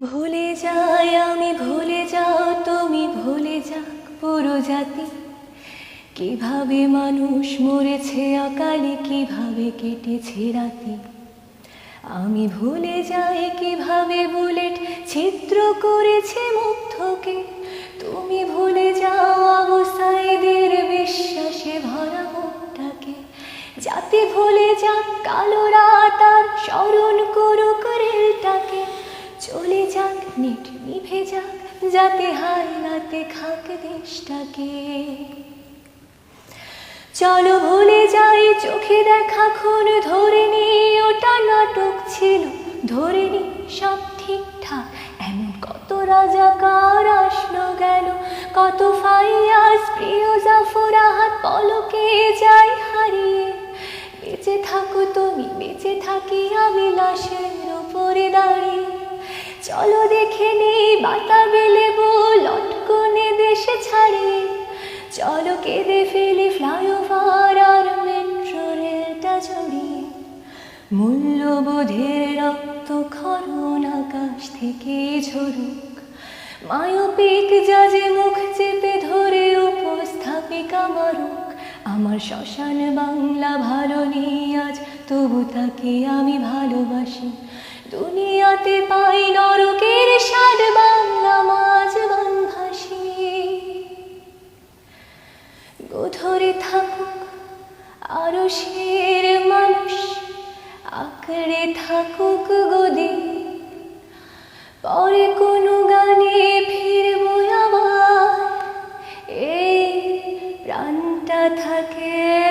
ভুলে যাই আমি, ভুলে যাও তুমি, ভুলে যাক পুরো জাতি। কীভাবে মানুষ মরেছে অকালে, কীভাবে কেটেছে রাতি? আমি ভুলে যাই কীভাবে বুলেট ছিদ্র করেছে মুগ্ধকে। তুমি ভুলে যাও অবসাইদের বিশ্বাসে ভরা মনটাকে যাতে ভুলে যাক কালো রাত আর স্মরণ করুক নেট নিভে যাক যাতে হায় নাতে খাক দেশটাকে। চলো ভুলে যাই চোখে দেখা খুন, ধরে নি ওটা নাটক ছিল, ধরে নি সব ঠিকঠাক। এমন কত রাজাকার আসলো গেল, কত ফাইয়াজ, প্রিয় জাফর আহাত পলকে যাই চলো দেখে নেই বাতাবে লেবু লটকনে দেশে ছাড়িয়ে চলো কেঁদে ফেলি ফ্লাইওভার আর মেট্রো রেলটা জড়িয়ে। মূল্যবোধের রক্ত খরণ আকাশ থেকে ঝরুক। মায়োপিক জাজে মুখ চেপে ধরে উপস্থাপিকা মারুক। আমার শ্মশান বাংলা ভালো নেই আজ, তবু তাকে আমি ভালোবাসি। দুনিয়াতে পাই নরকের থাকুক, আরও শের মানুষ আঁকড়ে থাকুক গদি। পরে কোনো গানে ফিরব আবার, এই প্রাণটা থাকে